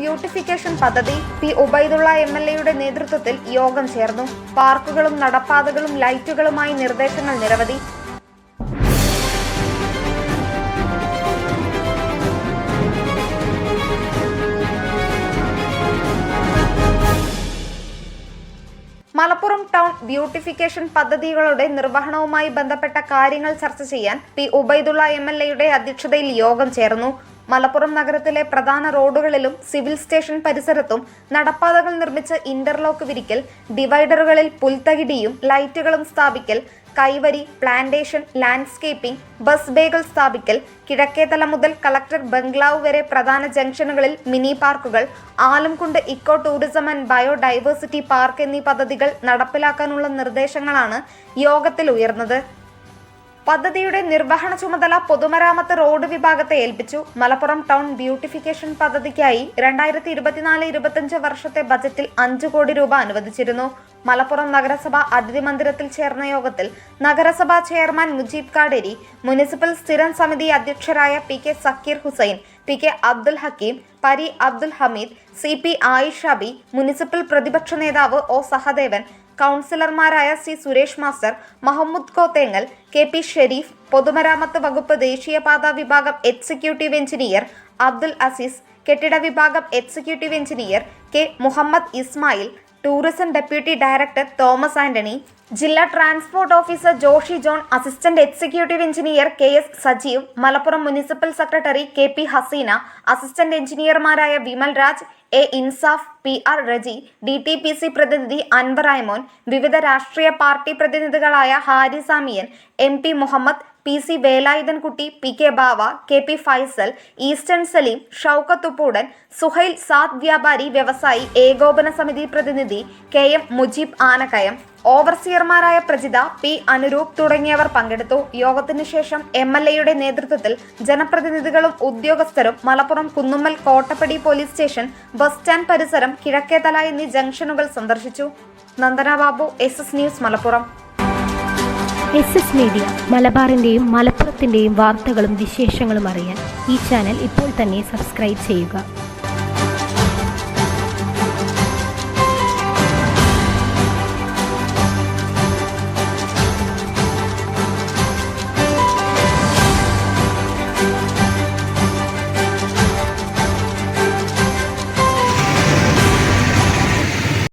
Beautification പദ്ധതി P Ubaidulla M L എയുടെ നേതൃത്വത്തിൽ യോഗം ചേർന്നു. പാർക്കുകളും നടപ്പാതകളും ലൈറ്റുകളുമായി നിർദ്ദേശങ്ങൾ നിരവധി. മലപ്പുറം ടൗൺ ബ്യൂട്ടിഫിക്കേഷൻ പദ്ധതികളുടെ നിർവഹണവുമായി ബന്ധപ്പെട്ട കാര്യങ്ങൾ ചർച്ച ചെയ്യാൻ പി ഉബൈദുള്ള എം എൽ എയുടെ അധ്യക്ഷതയിൽ യോഗം ചേർന്നു. മലപ്പുറം നഗരത്തിലെ പ്രധാന റോഡുകളിലും സിവിൽ സ്റ്റേഷൻ പരിസരത്തും നടപ്പാതകൾ നിർമ്മിച്ച് ഇന്റർലോക്ക് വിരിക്കൽ ഡിവൈഡറുകളിൽ പുൽത്തകിടിയും ലൈറ്റുകളും സ്ഥാപിക്കൽ കൈവരി പ്ലാന്റേഷൻ ലാൻഡ്സ്കേപ്പിംഗ് ബസ് ബേകൾ സ്ഥാപിക്കൽ കിഴക്കേതല മുതൽ കളക്ടർ ബംഗ്ലാവ് വരെ പ്രധാന ജംഗ്ഷനുകളിൽ മിനി പാർക്കുകൾ Alamkund eco tourism and biodiversity park എന്നീ പദ്ധതികൾ നടപ്പിലാക്കാനുള്ള നിർദ്ദേശങ്ങളാണ് യോഗത്തിൽ ഉയർന്നത്. പദ്ധതിയുടെ നിർവഹണ ചുമതല പൊതുമരാമത്ത് റോഡ് വിഭാഗത്തെ ഏൽപ്പിച്ചു. മലപ്പുറം ടൗൺ ബ്യൂട്ടിഫിക്കേഷൻ പദ്ധതിക്കായി രണ്ടായിരത്തി ഇരുപത്തിനാല് ഇരുപത്തിയഞ്ച് വർഷത്തെ ബജറ്റിൽ അഞ്ചു കോടി രൂപ അനുവദിച്ചിരുന്നു. മലപ്പുറം നഗരസഭ അതിഥി മന്ദിരത്തിൽ ചേർന്ന യോഗത്തിൽ നഗരസഭാ ചെയർമാൻ മുജീബ് കാടേരി മുനിസിപ്പൽ സ്ഥിരം സമിതി അധ്യക്ഷരായ P K Zakir Hussain P K Abdul Hakeem പരി Abdul Hameed C P Ayishabi municipal പ്രതിപക്ഷ നേതാവ് ഒ സഹദേവൻ കൗൺസിലർമാരായ C Suresh master Mahmood Kothengal K P Sherif പൊതുമരാമത്ത് വകുപ്പ് ദേശീയപാതാ വിഭാഗം എക്സിക്യൂട്ടീവ് എഞ്ചിനീയർ അബ്ദുൽ അസീസ് കെട്ടിട വിഭാഗം executive engineer K Muhammad Ismail tourism deputy director Thomas Antony ജില്ലാ transport officer Joshy John assistant executive engineer K S Sajeev Malappuram municipal secretary K P Haseena assistant എഞ്ചിനീയർമാരായ Vimal Raj A Insaf P R Reji D T P C പ്രതിനിധി അൻവർ അയമോൻ വിവിധ രാഷ്ട്രീയ party പ്രതിനിധികളായ Hari Samiyan M P Muhammad P C Velayudhankutty P K Bava K P Faisal eastern Saleem Shoukath Uppoodan Suhail Saad വ്യാപാരി വ്യവസായി ഏകോപന സമിതി പ്രതിനിധി K M Mujeeb Anakkayam ഓവർസിയർമാരായ Prajitha P Anuroop തുടങ്ങിയവർ പങ്കെടുത്തു. യോഗത്തിന് ശേഷം എം എൽ എയുടെ നേതൃത്വത്തിൽ ജനപ്രതിനിധികളും ഉദ്യോഗസ്ഥരും Malappuram Kunnummal Kottappadi police station bus stand പരിസരം കിഴക്കേതല എന്നീ ജംഗ്ഷനുകൾ സന്ദർശിച്ചു. Nandana Babu S S news Malappuram. S S media മലബാറിന്റെയും മലപ്പുറത്തിന്റെയും വാർത്തകളും വിശേഷങ്ങളും അറിയാൻ ഈ ചാനൽ ഇപ്പോൾ തന്നെ സബ്സ്ക്രൈബ് ചെയ്യുക.